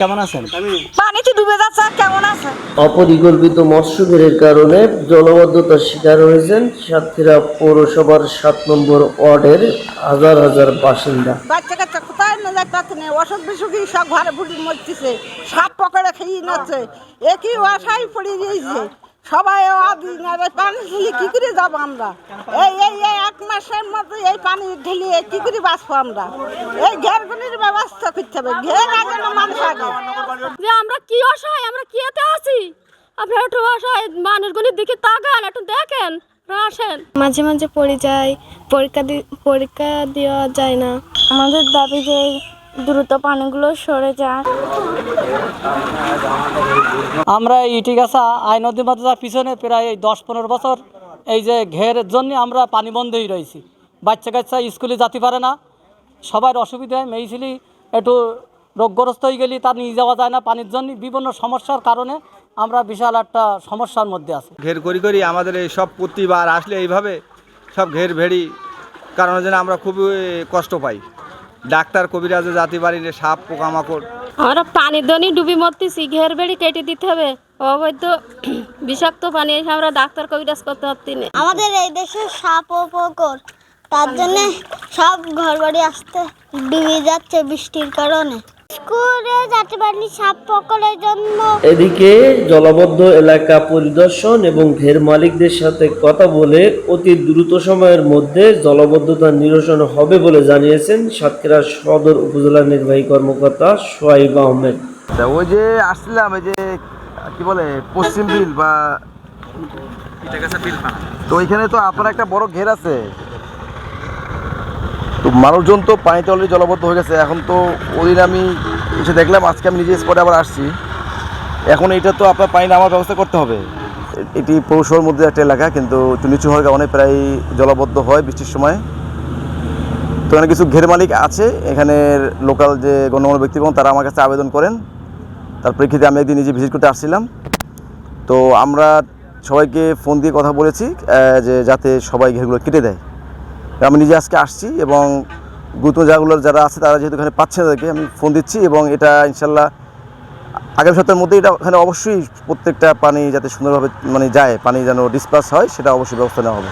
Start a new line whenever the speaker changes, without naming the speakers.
কেমন আছেন?
পানিতে ডুবে যাচ্ছে কেমন আছে?
অপরিকল্পিত মৎস্য ঘেরের কারণে জলবদ্ধতার শিকার হয়েছেন সাতক্ষীরা পৌরসভার সাত নম্বর ওয়ার্ডের হাজার হাজার বাসিন্দা।
বাচ্চা কাচ্চা কোথায় না যাতে পারছে না অসুখ সব ঘরে বুড়ি মরতেছে সাপ পকড়ে খেয়ে নাচ্ছে একই আশাই পড়ে দিয়েছে সবাই আদি না রে, পানি ঢেলে কি করে যাব আমরা? এই এই এই এক মাসের মতো এই পানি ঢেলিয়ে কি করে বাঁচবো আমরা? এই ঘেরগুলির ব্যবস্থা করতে হবে। ঘের আগে না মানুষ আগে।
যে আমরা কি অসহায়? আমরা কি এতে আছি? আপনারা একটু অসহায় মানুষগুলির দিকে তাকান একটু দেখেন আসেন।
মাঝে মাঝে পড়ে যায় পরীক্ষা দি পরীক্ষা দেওয়া যায় না। আমাদের দাবি যে দ্রুত পানিগুলো সরে যায়
আমরা এই ইটিগাছা আই নদী মাদ্রাসার পিছনে প্রায় এই দশ পনেরো বছর এই যে ঘেরের জন্য আমরা পানি বন্ধই রয়েছি। বাচ্চা কাচ্চা স্কুলে যেতে পারে না সবার অসুবিধা হয়। মেয়ে ছেলে একটু রোগগ্রস্ত হয়ে গেলে তার নিয়ে যাওয়া যায় না পানির জন্য। বিভিন্ন সমস্যার কারণে আমরা বিশাল একটা সমস্যার মধ্যে আছি।
ঘের করি করি আমাদের এই সব প্রতিবার আসলে এইভাবে সব ঘের ভেড়ি কারণের জন্য আমরা খুবই কষ্ট পাই। ডাক্তার কবিরাজে জাতি পারি না সাপ পোকামাকড়।
আমরা পানির দনি ডুবি মরতেছি ঘের বেড়ি কেটে দিতে হবে। অবৈধ বিষাক্ত পানি এসে আমরা ডাক্তার কবিরাজ করতে পারছি না।
আমাদের এই দেশে সাপ ও পোকর তার জন্য সব ঘর বাড়ি আসতে ডুবে যাচ্ছে বৃষ্টির কারণে। স্কুলে যেতে পারিনি সাপ পকড়ের জন্য।
এদিকে জলবদ্ধ এলাকা পরিদর্শন এবং ঘের মালিকদের সাথে কথা বলে অতি দ্রুত সময়ের মধ্যে জলবদ্ধতা নিরসন হবে বলে জানিয়েছেন সাতক্ষীরা সদর উপজেলা নির্বাহী কর্মকর্তা সোয়াইব আহমেদ।
ওই যে আসছিলাম এই যে কি বলে পশ্চিম বিল বা তো ওইখানে তো আপনার একটা বড় ঘের আছে। তো মানুষজন তো পানিতে অলরেডি জলবদ্ধ হয়ে গেছে। এখন তো ওই দিন আমি এসে দেখলাম, আজকে আমি নিজে স্পটে আবার আসছি। এখন এটা তো আপনার পানি নামার ব্যবস্থা করতে হবে। এটি পৌরসভার মধ্যে একটা এলাকা, কিন্তু একটু নিচু হওয়ার কারণে প্রায় জলবদ্ধ হয় বৃষ্টির সময়। তো এখানে কিছু ঘের মালিক আছে, এখানের লোকাল যে গণ্যমান্য ব্যক্তিগণ, তারা আমার কাছে আবেদন করেন। তার প্রেক্ষিতে আমি একদিন নিজে ভিজিট করতে আসছিলাম। তো আমরা সবাইকে ফোন দিয়ে কথা বলেছি যে যাতে সবাই ঘেরগুলো কেটে দেয়। আমি নিজে আজকে আসছি এবং গুরুত্ব জায়গাগুলোর যারা আছে, তারা যেহেতু এখানে পাচ্ছে তাদেরকে আমি ফোন দিচ্ছি এবং এটা ইনশাল্লাহ আগামী সপ্তাহের মধ্যে এটা এখানে অবশ্যই প্রত্যেকটা পানি যাতে সুন্দরভাবে মানে যায়, পানি যেন ডিসপ্লাস হয়, সেটা অবশ্যই ব্যবস্থা নেওয়া হবে।